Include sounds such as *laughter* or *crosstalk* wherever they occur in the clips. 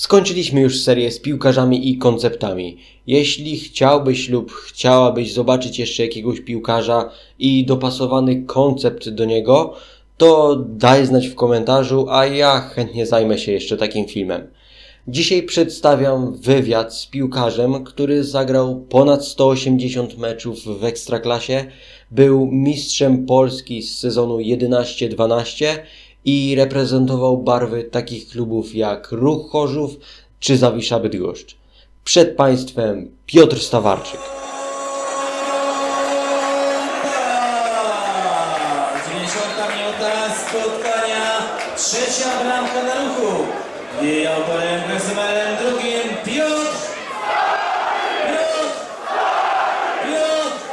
Skończyliśmy już serię z piłkarzami i konceptami. Jeśli chciałbyś lub chciałabyś zobaczyć jeszcze jakiegoś piłkarza i dopasowany koncept do niego, to daj znać w komentarzu, a ja chętnie zajmę się jeszcze takim filmem. Dzisiaj przedstawiam wywiad z piłkarzem, który zagrał ponad 180 meczów w Ekstraklasie, był mistrzem Polski z sezonu 11-12 i reprezentował barwy takich klubów jak Ruch Chorzów czy Zawisza Bydgoszcz. Przed Państwem Piotr Stawarczyk. 90 minuta spotkania. Trzecia bramka na ruchu. Jej autorem personalem drugim Piotr. Piotr. Piotr.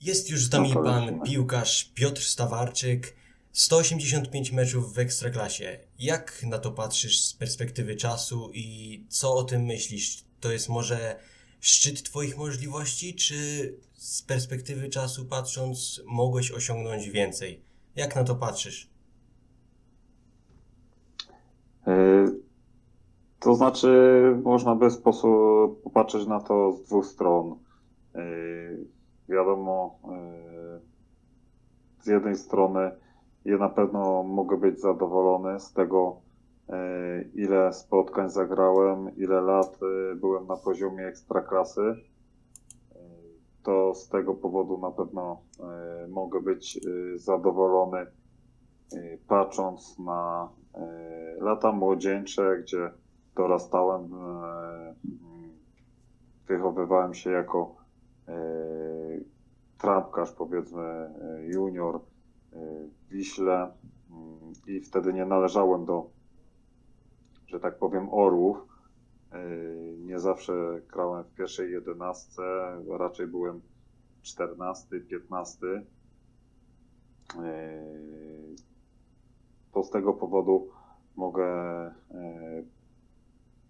Jest już z nami pan piłkarz Piotr Stawarczyk. 185 meczów w Ekstraklasie. Jak na to patrzysz z perspektywy czasu i co o tym myślisz? To jest może szczyt Twoich możliwości, czy z perspektywy czasu patrząc mogłeś osiągnąć więcej? Jak na to patrzysz? Y, To znaczy, można by sposób popatrzeć na to z dwóch stron. Y, Wiadomo, y, z jednej strony ja na pewno mogę być zadowolony z tego, y, ile spotkań zagrałem, ile lat y, byłem na poziomie ekstraklasy. Y, To z tego powodu na pewno mogę być zadowolony patrząc na lata młodzieńcze, gdzie dorastałem, mm, wychowywałem się jako trampkarz, powiedzmy junior Wiśle mm, i wtedy nie należałem do, że tak powiem, orłów. Y, Nie zawsze grałem w pierwszej jedenastce, raczej byłem czternasty, piętnasty. Y, to z tego powodu mogę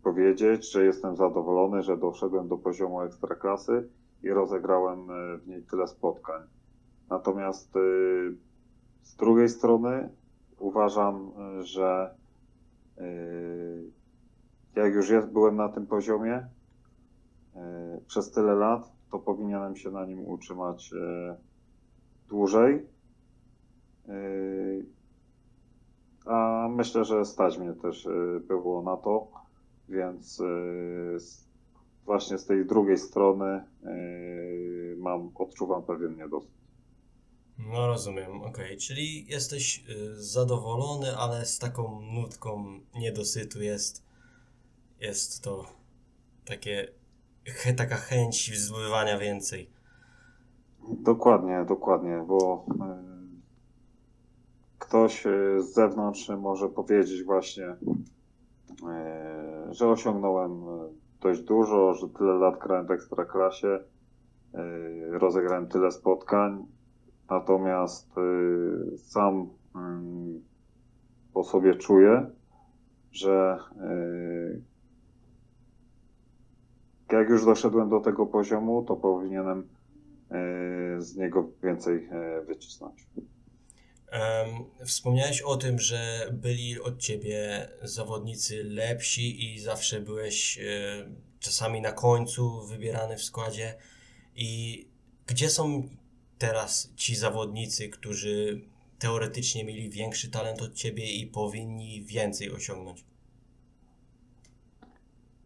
powiedzieć, że jestem zadowolony, że doszedłem do poziomu ekstraklasy i rozegrałem w niej tyle spotkań. Natomiast z drugiej strony uważam, że e, jak już jest, byłem na tym poziomie e, przez tyle lat, to powinienem się na nim utrzymać e, dłużej. A myślę, że stać mnie też y, było na to, więc y, właśnie z tej drugiej strony y, mam, odczuwam pewien niedosyt. No rozumiem, okej. Czyli jesteś y, zadowolony, ale z taką nutką niedosytu jest, jest to takie, he, taka chęć zdobywania więcej. Dokładnie, dokładnie, bo y, ktoś y, z zewnątrz może powiedzieć właśnie, y, że osiągnąłem y, dość dużo, że tyle lat grałem w ekstraklasie, y, rozegrałem tyle spotkań, natomiast y, sam y, po sobie czuję, że y, jak już doszedłem do tego poziomu, to powinienem z niego więcej wycisnąć. Wspomniałeś o tym, że byli od ciebie zawodnicy lepsi i zawsze byłeś czasami na końcu wybierany w składzie. I gdzie są teraz ci zawodnicy, którzy teoretycznie mieli większy talent od ciebie i powinni więcej osiągnąć?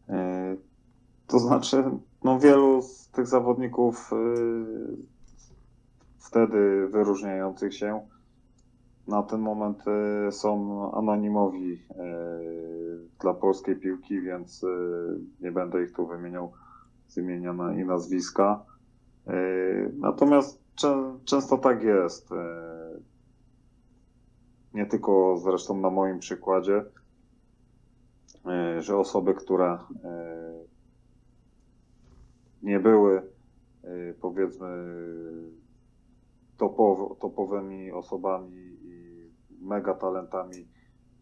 E, To znaczy, no wielu z tych zawodników e, wtedy wyróżniających się na ten moment e, są anonimowi dla polskiej piłki, więc nie będę ich tu wymieniał z imienia i nazwiska. Natomiast często tak jest. e, Nie tylko zresztą na moim przykładzie, e, że osoby, które e, nie były powiedzmy topowo, topowymi osobami i mega talentami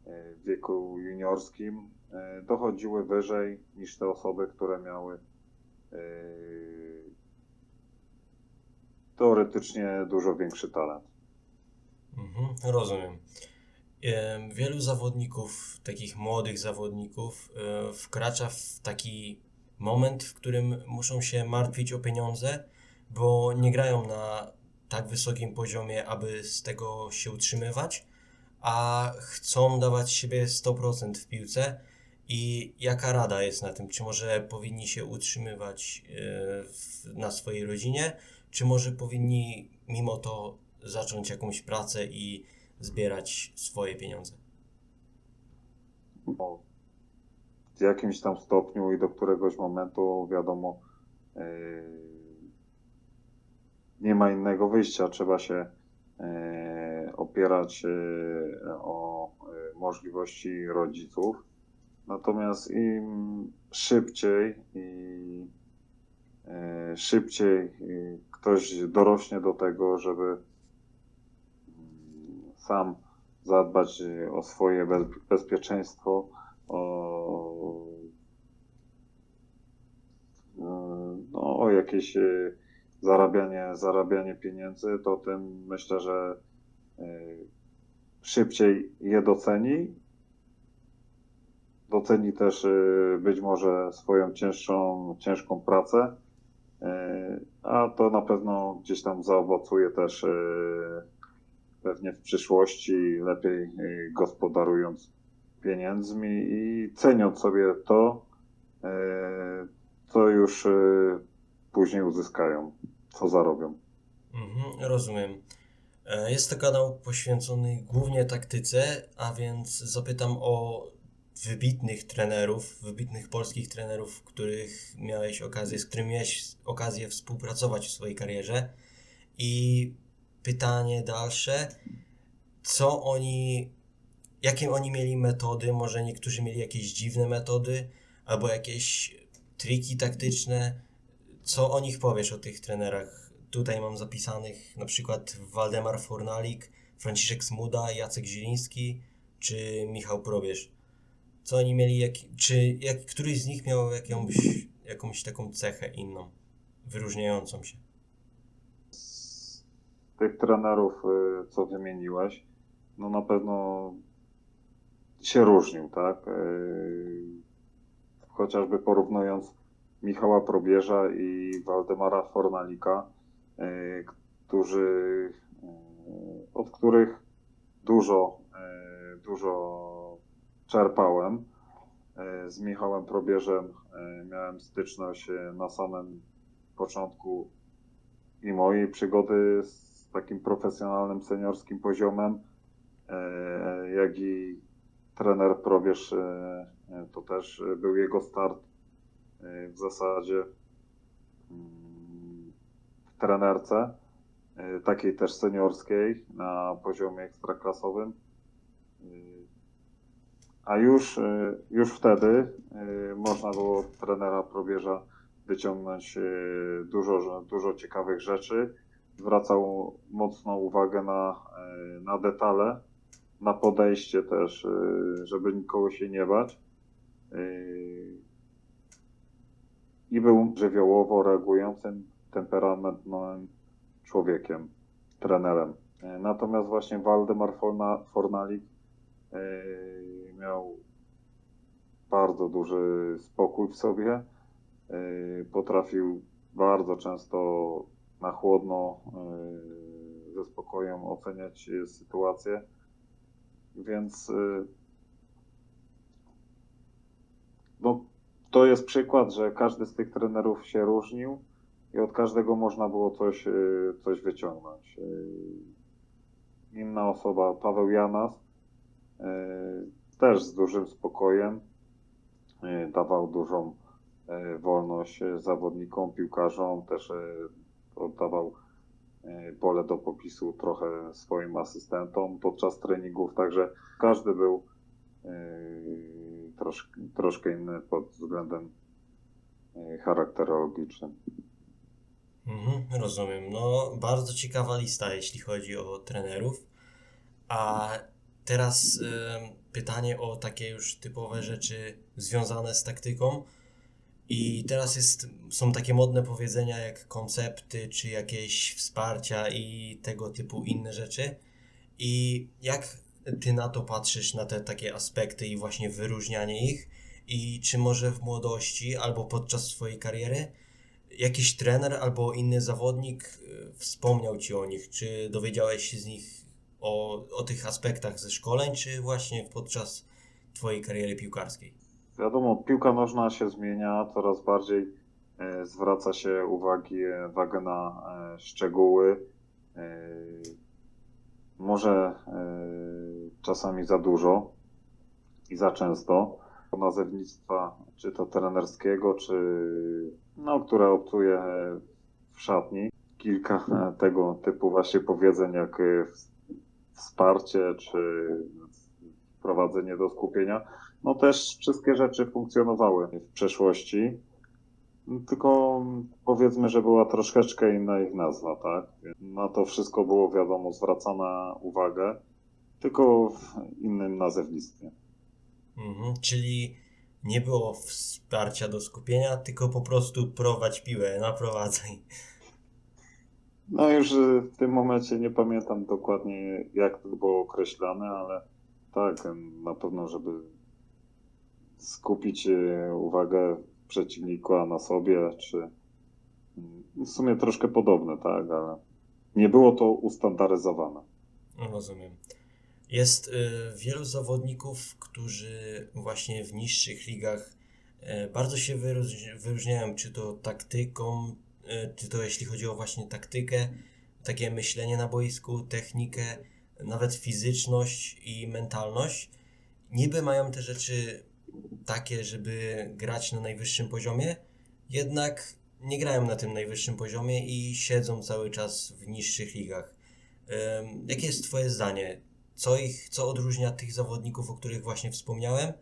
w wieku juniorskim, dochodziły wyżej niż te osoby, które miały teoretycznie dużo większy talent. Mhm, rozumiem. Em, Wielu zawodników, takich młodych zawodników, e, wkracza w taki moment, w którym muszą się martwić o pieniądze, bo nie grają na tak wysokim poziomie, aby z tego się utrzymywać, a chcą dawać siebie 100% w piłce. I jaka rada jest na tym? Czy może powinni się utrzymywać e, na swojej rodzinie, czy może powinni mimo to zacząć jakąś pracę i zbierać swoje pieniądze? no, w jakimś tam stopniu i do któregoś momentu, wiadomo, yy, nie ma innego wyjścia. Trzeba się yy, opierać yy, o możliwości rodziców. Natomiast im szybciej i szybciej ktoś dorośnie do tego, żeby sam zadbać o swoje bez, bezpieczeństwo, o, no, o jakieś y, zarabianie, zarabianie pieniędzy, to tym myślę, że y, szybciej je doceni. Doceni też y, być może swoją cięższą, ciężką pracę, a to na pewno gdzieś tam zaowocuje też y, pewnie w przyszłości lepiej y, gospodarując pieniędzmi i ceniąc sobie to, co już później uzyskają, co zarobią. Mhm, rozumiem. E, Jest to kanał poświęcony głównie taktyce, a więc zapytam o wybitnych trenerów, wybitnych polskich trenerów, których miałeś okazję, z którymi miałeś okazję współpracować w swojej karierze. I pytanie dalsze, co oni, jakie oni mieli metody? Może niektórzy mieli jakieś dziwne metody, albo jakieś triki taktyczne. Co o nich powiesz, o tych trenerach? Tutaj mam zapisanych na przykład Waldemar Fornalik, Franciszek Smuda, Jacek Zieliński czy Michał Probierz. Co oni mieli, jak, czy jak, któryś z nich miał jakąś, jakąś taką cechę inną, wyróżniającą się? z tych trenerów, y, co wymieniłeś, no na pewno się różnił, tak? Y, Chociażby porównując Michała Probierza i Waldemara Fornalika, y, którzy, od których dużo, dużo czerpałem. Y, Z Michałem Probierzem y, miałem styczność y, na samym początku i mojej przygody z takim profesjonalnym, seniorskim poziomem, e, jak i trener Probierz, e, e, to też e, był jego start e, w zasadzie mm, w trenerce, e, takiej też seniorskiej na poziomie ekstraklasowym. A już, e, już wtedy e, można było trenera Probierza wyciągnąć e, dużo, dużo ciekawych rzeczy. Zwracał mocną uwagę na, na detale, na podejście też, żeby nikogo się nie bać. I był żywiołowo reagującym, temperamentowym człowiekiem, trenerem. Natomiast właśnie Waldemar Forna, Fornalik miał bardzo duży spokój w sobie. Yy, potrafił bardzo często na chłodno, yy, ze spokojem oceniać yy, sytuację. Więc yy, no, to jest przykład, że każdy z tych trenerów się różnił i od każdego można było coś, yy, coś wyciągnąć. Yy, Inna osoba, Paweł Janas, yy, też z dużym spokojem, yy, dawał dużą e, wolność e, zawodnikom, piłkarzom, też e, oddawał e, pole do popisu trochę swoim asystentom podczas treningów, także każdy był e, troszkę, inny pod względem e, charakterologicznym. Mhm, rozumiem. No, bardzo ciekawa lista, jeśli chodzi o trenerów. A teraz em, pytanie o takie już typowe rzeczy związane z taktyką. I teraz jest, są takie modne powiedzenia jak koncepty, czy jakieś wsparcia i tego typu inne rzeczy. I jak ty na to patrzysz, na te takie aspekty i właśnie wyróżnianie ich? I czy może w młodości albo podczas swojej kariery jakiś trener albo inny zawodnik y, wspomniał ci o nich? Czy dowiedziałeś się z nich o, o tych aspektach ze szkoleń, czy właśnie podczas twojej kariery piłkarskiej? Wiadomo, piłka nożna się zmienia, coraz bardziej e, zwraca się uwagi, e, uwagę na e, szczegóły. E, może e, czasami za dużo i za często. Nazewnictwa, czy to trenerskiego, czy no, które obcuje w szatni. Kilka e, tego typu właśnie powiedzeń jak e, wsparcie, czy wprowadzenie do skupienia no też wszystkie rzeczy funkcjonowały w przeszłości. Tylko powiedzmy, że była troszeczkę inna ich nazwa, tak? Na to wszystko było wiadomo zwracana uwagę, tylko w innym nazewnictwie. Mhm, czyli nie było wsparcia do skupienia, tylko po prostu prowadź piłę, naprowadzaj. No już y, w tym momencie nie pamiętam dokładnie jak to było określane, ale tak, na pewno, żeby skupić y, uwagę przeciwnika na sobie, czy mm, w sumie troszkę podobne, tak, ale nie było to ustandaryzowane. Rozumiem. Jest y, wielu zawodników, którzy właśnie w niższych ligach bardzo się wyróż- wyróżniają, czy to taktyką, czy to jeśli chodzi o właśnie taktykę, takie myślenie na boisku, technikę, nawet fizyczność i mentalność. Niby mają te rzeczy takie, żeby grać na najwyższym poziomie, jednak nie grają na tym najwyższym poziomie i siedzą cały czas w niższych ligach. Jakie jest Twoje zdanie? Co ich, co odróżnia tych zawodników, o których właśnie wspomniałem,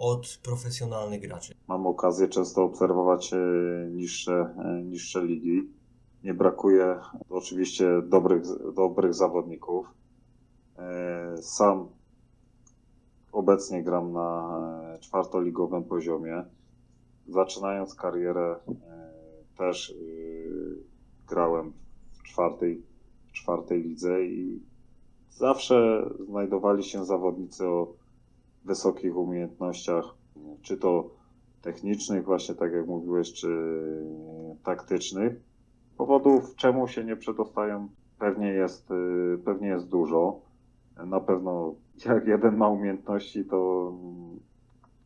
od profesjonalnych graczy? Mam okazję często obserwować e, niższe, e, niższe ligi. Nie brakuje oczywiście dobrych, dobrych zawodników. E, Sam obecnie gram na czwartoligowym poziomie. Zaczynając karierę też grałem w czwartej, czwartej lidze i zawsze znajdowali się zawodnicy o wysokich umiejętnościach, czy to technicznych, właśnie tak jak mówiłeś, czy taktycznych. Powodów, czemu się nie przedostają, pewnie jest, y, pewnie jest dużo. Na pewno jak jeden ma umiejętności, to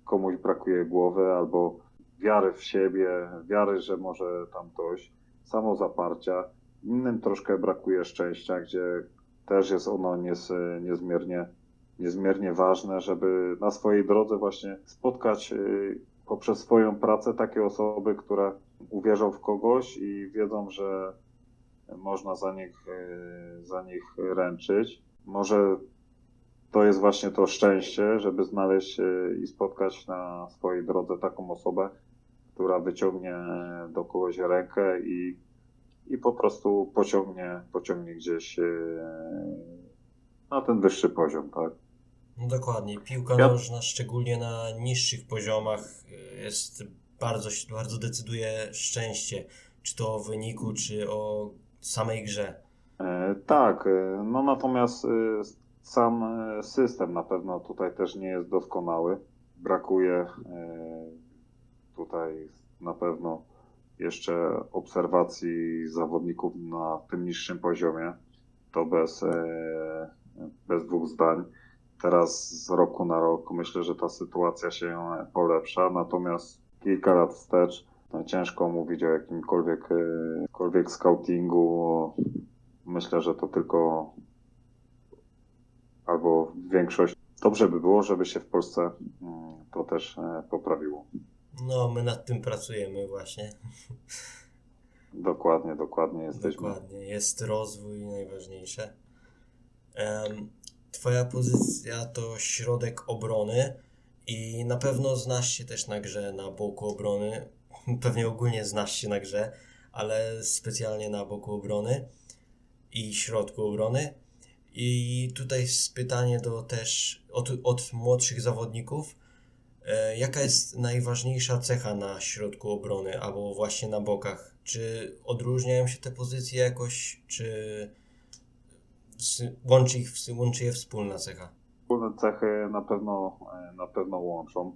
komuś brakuje głowy albo wiary w siebie, wiary, że może tam dojść, samozaparcia. Innym troszkę brakuje szczęścia, gdzie też jest ono niezmiernie, niezmiernie ważne, żeby na swojej drodze właśnie spotkać y, poprzez swoją pracę takie osoby, które uwierzą w kogoś i wiedzą, że można za nich, y, za nich ręczyć. Może to jest właśnie to szczęście, żeby znaleźć y, i spotkać na swojej drodze taką osobę, która wyciągnie do kogoś rękę i, i po prostu pociągnie, pociągnie gdzieś na ten wyższy poziom, tak? No dokładnie. Piłka Ja- nożna, szczególnie na niższych poziomach, y, jest bardzo, bardzo decyduje szczęście. Czy to o wyniku, czy o samej grze. E, Tak, e, no natomiast e, sam e, system na pewno tutaj też nie jest doskonały. Brakuje e, tutaj na pewno jeszcze obserwacji zawodników na tym niższym poziomie. To bez, e, bez dwóch zdań. Teraz z roku na rok myślę, że ta sytuacja się polepsza, natomiast kilka lat wstecz no, ciężko mówić o jakimkolwiek e, jakkolwiek scoutingu, Myślę, że to tylko albo większość. Dobrze by było, żeby się w Polsce mm, to też e, poprawiło. No, my nad tym pracujemy właśnie. Dokładnie, dokładnie jesteśmy. Dokładnie. Jest rozwój najważniejsze. Twoja pozycja to środek obrony i na pewno znasz się też na grze na boku obrony. *laughs* Pewnie ogólnie znasz się na grze, ale specjalnie na boku obrony i środku obrony. I tutaj jest pytanie do też od, od młodszych zawodników. E, Jaka jest najważniejsza cecha na środku obrony albo właśnie na bokach? Czy odróżniają się te pozycje jakoś, czy łączy, ich, łączy je wspólna cecha? Wspólne cechy na pewno, e, na pewno łączą.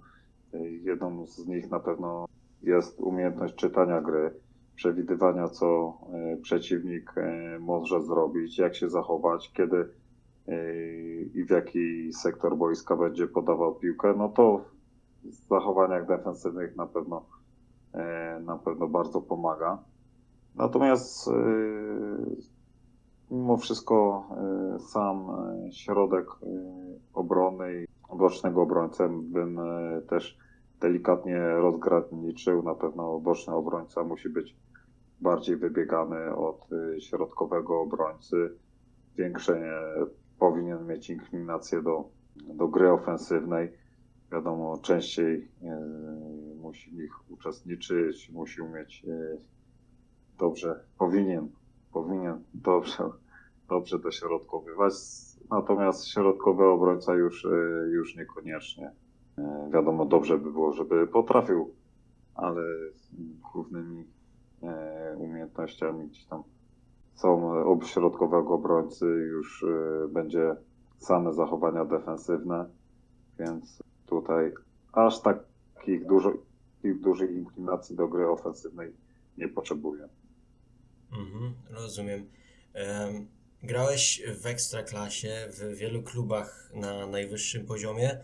E, Jedną z nich na pewno jest umiejętność czytania gry, przewidywania, co e, przeciwnik może zrobić, jak się zachować, kiedy i w jaki sektor boiska będzie podawał piłkę. No to w zachowaniach defensywnych na pewno, na pewno bardzo pomaga. Natomiast mimo wszystko e, sam e, środek e, obrony i bocznego obrońcę bym też delikatnie rozgraniczył. Na pewno boczny obrońca musi być bardziej wybiegany od środkowego obrońcy. Większe powinien mieć inklinację do, do gry ofensywnej. Wiadomo, częściej musi w nich uczestniczyć, musi umieć dobrze, powinien, powinien dobrze, dobrze dośrodkowywać. Natomiast środkowy obrońca już, e, już niekoniecznie. E, Wiadomo, dobrze by było, żeby potrafił, ale głównymi e, umiejętnościami gdzieś tam są ob środkowego obrońcy, już będzie same zachowania defensywne, więc tutaj aż takich dużo, takich dużych inklinacji do gry ofensywnej nie potrzebuje. Mhm, rozumiem. Em, grałeś w ekstraklasie, w wielu klubach na najwyższym poziomie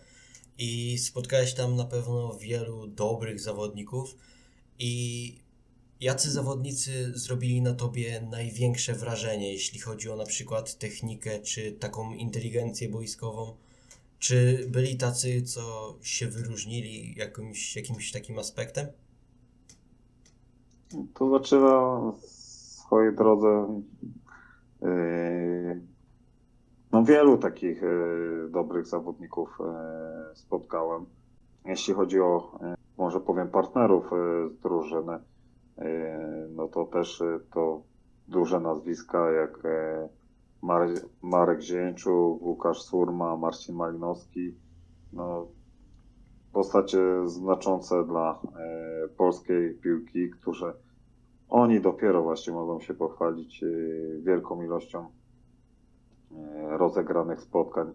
i spotkałeś tam na pewno wielu dobrych zawodników. I jacy zawodnicy zrobili na tobie największe wrażenie, jeśli chodzi o na przykład technikę czy taką inteligencję boiskową? Czy byli tacy, co się wyróżnili jakimś, jakimś takim aspektem? To znaczy na swojej drodze yy, no wielu takich yy, dobrych zawodników yy, spotkałem. Jeśli chodzi o, może powiem, partnerów z drużyny, no to też to duże nazwiska jak Mar- Marek Zięciu, Łukasz Surma, Marcin Malinowski. No, postacie znaczące dla polskiej piłki, którzy oni dopiero właśnie mogą się pochwalić e, wielką ilością e, rozegranych spotkań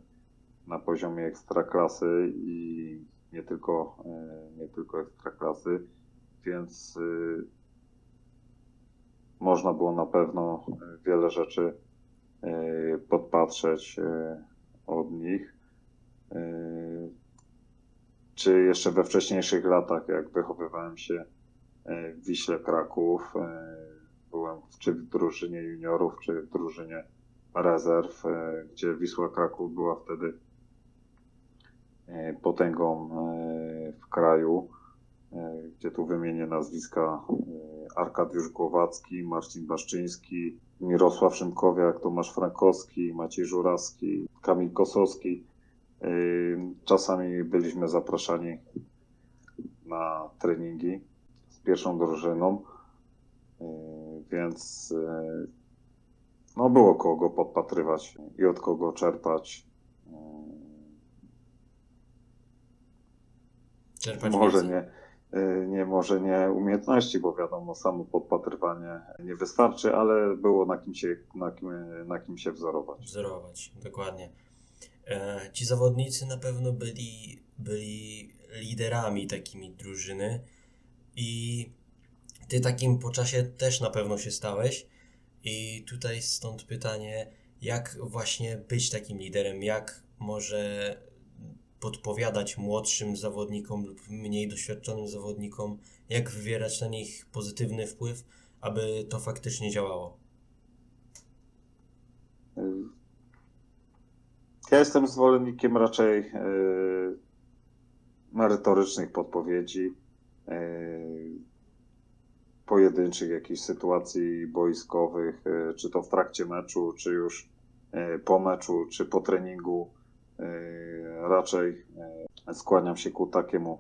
na poziomie ekstraklasy i nie tylko, e, nie tylko ekstraklasy, więc można było na pewno wiele rzeczy podpatrzeć od nich. Czy jeszcze we wcześniejszych latach, jak wychowywałem się w Wiśle Kraków, e, byłem czy w drużynie juniorów, czy w drużynie rezerw, e, gdzie Wisła Kraków była wtedy e, potęgą e, w kraju, e, gdzie tu wymienię nazwiska e, Arkadiusz Głowacki, Marcin Baszczyński, Mirosław Szymkowiak, Tomasz Frankowski, Maciej Żurawski, Kamil Kosowski. Czasami byliśmy zapraszani na treningi pierwszą drużyną, yy, więc yy, no było kogo podpatrywać i od kogo czerpać. Yy, Czerpać Może nie, nie, może nie umiejętności, bo wiadomo, samo podpatrywanie nie wystarczy, ale było na kim się, na kim, na kim się wzorować. Wzorować, dokładnie. E, ci zawodnicy na pewno byli, byli liderami takimi drużyny i ty takim po czasie też na pewno się stałeś. I tutaj stąd pytanie, jak właśnie być takim liderem, jak może podpowiadać młodszym zawodnikom lub mniej doświadczonym zawodnikom, jak wywierać na nich pozytywny wpływ, aby to faktycznie działało. Ja jestem zwolennikiem raczej yy, merytorycznych podpowiedzi, pojedynczych jakichś sytuacji boiskowych, yy, czy to w trakcie meczu, czy już yy, po meczu, czy po treningu. Raczej skłaniam się ku takiemu,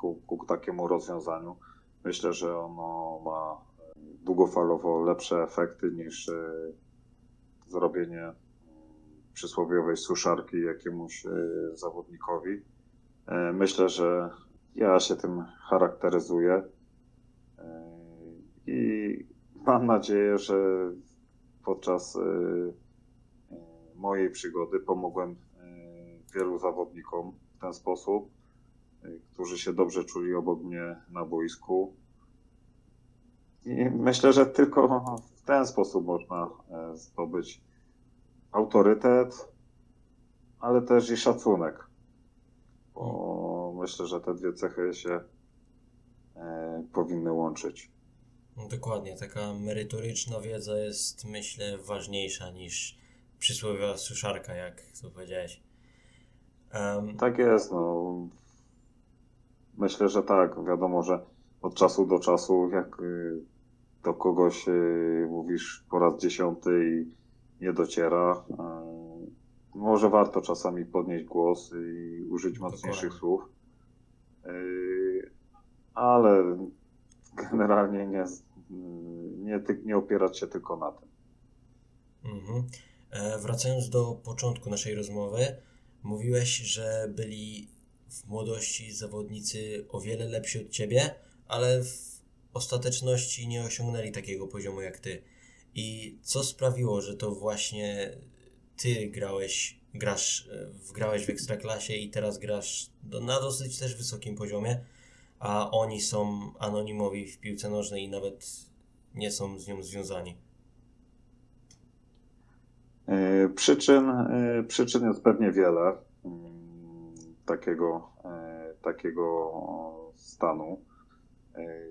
ku, ku takiemu rozwiązaniu. Myślę, że ono ma długofalowo lepsze efekty niż zrobienie przysłowiowej suszarki jakiemuś e, zawodnikowi. E, Myślę, że ja się tym charakteryzuję E, i mam nadzieję, że podczas e, e, mojej przygody pomogłem wielu zawodnikom w ten sposób, którzy się dobrze czuli obok mnie na boisku. I myślę, że tylko w ten sposób można zdobyć autorytet, ale też i szacunek. Bo myślę, że te dwie cechy się e, powinny łączyć. Dokładnie, taka merytoryczna wiedza jest, myślę, ważniejsza niż przysłowiowa suszarka, jak to powiedziałeś. Em, Tak jest, no. Myślę, że tak. Wiadomo, że od czasu do czasu, jak y, do kogoś y, mówisz po raz dziesiąty i nie dociera, może warto czasami podnieść głos i użyć mocniejszych Dokładnie. słów. Y, Ale generalnie nie, nie, ty- nie opierać się tylko na tym. Mhm. E, Wracając do początku naszej rozmowy, mówiłeś, że byli w młodości zawodnicy o wiele lepsi od ciebie, ale w ostateczności nie osiągnęli takiego poziomu jak ty. I co sprawiło, że to właśnie ty grałeś, grasz, e, grałeś w ekstraklasie i teraz grasz do, na dosyć też wysokim poziomie, a oni są anonimowi w piłce nożnej i nawet nie są z nią związani. E, Przyczyn, e, przyczyn jest pewnie wiele mm, takiego, takiego stanu.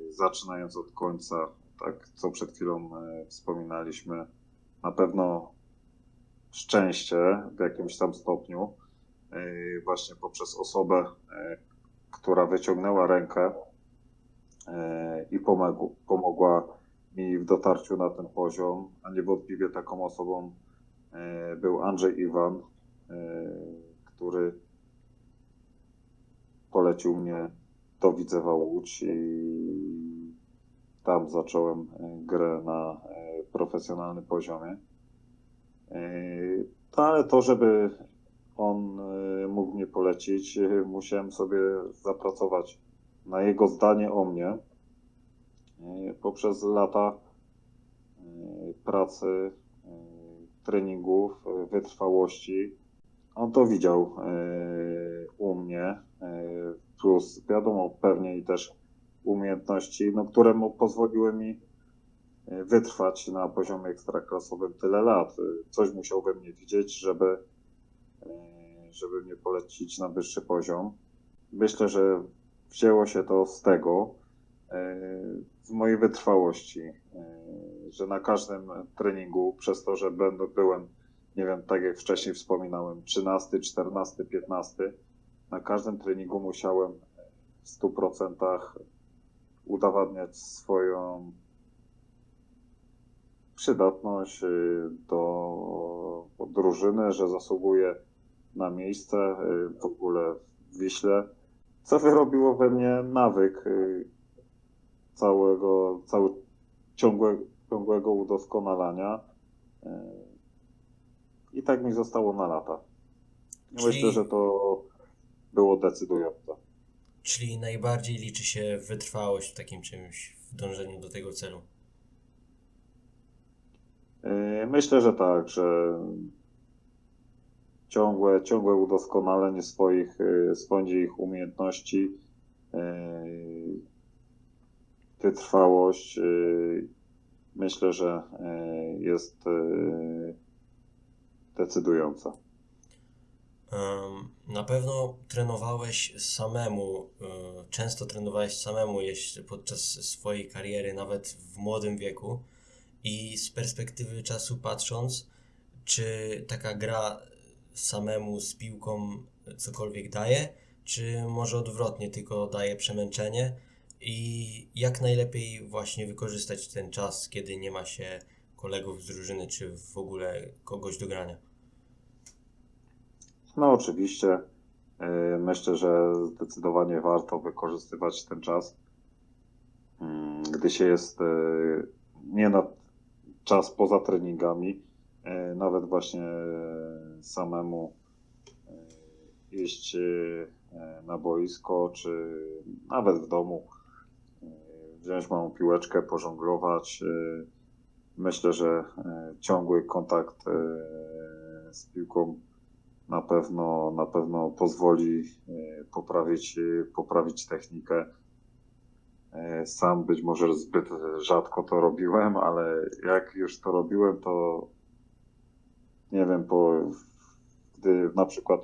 Zaczynając od końca, tak co przed chwilą wspominaliśmy, na pewno szczęście w jakimś tam stopniu, e, właśnie poprzez osobę, e, która wyciągnęła rękę e, i pomogł, pomogła mi w dotarciu na ten poziom, a niewątpliwie taką osobą był Andrzej Iwan, który polecił mnie do Widzewa Łódź i tam zacząłem grę na profesjonalnym poziomie. No ale to, żeby on e, mógł mnie polecić, e, musiałem sobie zapracować na jego zdanie o mnie poprzez lata pracy, treningów, wytrwałości. On to widział u mnie, plus wiadomo pewnie i też umiejętności, no, które mu pozwoliły mi wytrwać na poziomie ekstraklasowym tyle lat. Coś musiał we mnie widzieć, żeby, e, żeby mnie polecić na wyższy poziom. Myślę, że wzięło się to z tego, e, z mojej wytrwałości, e, że na każdym treningu, przez to, że będę, byłem, nie wiem, tak jak wcześniej wspominałem, 13, 14, 15, na każdym treningu musiałem w 100% udowadniać swoją przydatność y, do drużyny, że zasługuję na miejsce y, w ogóle w Wiśle, co wyrobiło we mnie nawyk y, całego, cały, ciągłe, ciągłego udoskonalania. I tak mi zostało na lata. Czyli- Myślę, że to było decydujące. Czyli najbardziej liczy się wytrwałość w takim czymś, w dążeniu do tego celu. Yy, Myślę, że tak, że ciągłe, ciągłe udoskonalenie swoich, yy, swoich umiejętności, yy, wytrwałość, myślę, że jest decydująca. Na pewno trenowałeś samemu, często trenowałeś samemu podczas swojej kariery, nawet w młodym wieku. I z perspektywy czasu patrząc, czy taka gra samemu z piłką cokolwiek daje, czy może odwrotnie, tylko daje przemęczenie? I jak najlepiej właśnie wykorzystać ten czas, kiedy nie ma się kolegów z drużyny, czy w ogóle kogoś do grania? No oczywiście yy, myślę, że zdecydowanie warto wykorzystywać ten czas, mm, gdy się jest yy, nie na czas poza treningami, yy, nawet właśnie samemu yy, iść yy, na boisko, czy nawet w domu wziąć małą piłeczkę, pożonglować. Myślę, że ciągły kontakt z piłką na pewno, na pewno pozwoli e, poprawić, e, poprawić technikę. E, Sam być może zbyt rzadko to robiłem, ale jak już to robiłem, to nie wiem, po, gdy na przykład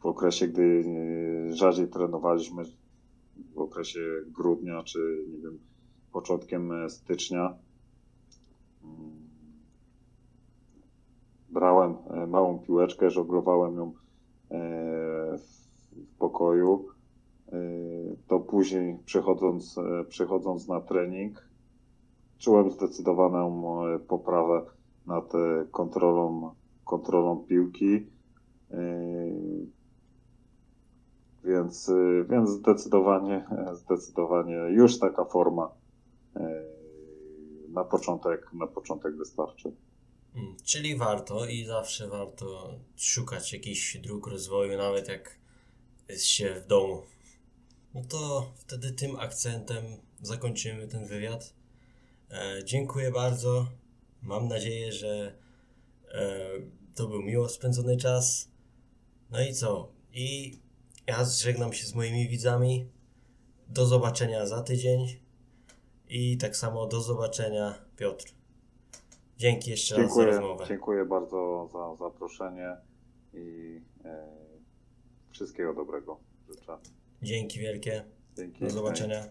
w okresie, gdy e, rzadziej trenowaliśmy, w okresie grudnia, czy nie wiem, początkiem e, stycznia, mm, brałem małą piłeczkę, żoglowałem ją w pokoju, to później przechodząc, e, przechodząc na trening, czułem zdecydowaną e, poprawę nad e, kontrolą, kontrolą piłki. E, Więc, więc zdecydowanie, zdecydowanie już taka forma na początek, na początek wystarczy. Mm, Czyli warto i zawsze warto szukać jakichś dróg rozwoju, nawet jak jest się w domu. No to wtedy tym akcentem zakończymy ten wywiad. E, dziękuję bardzo. Mam nadzieję, że e, to był miło spędzony czas. No i co? I ja żegnam się z moimi widzami. Do zobaczenia za tydzień. I tak samo do zobaczenia, Piotr. Dzięki jeszcze raz za Dziękuję, rozmowę. dziękuję bardzo za zaproszenie i e, wszystkiego dobrego życzę. Dzięki wielkie. Dzięki. Do zobaczenia.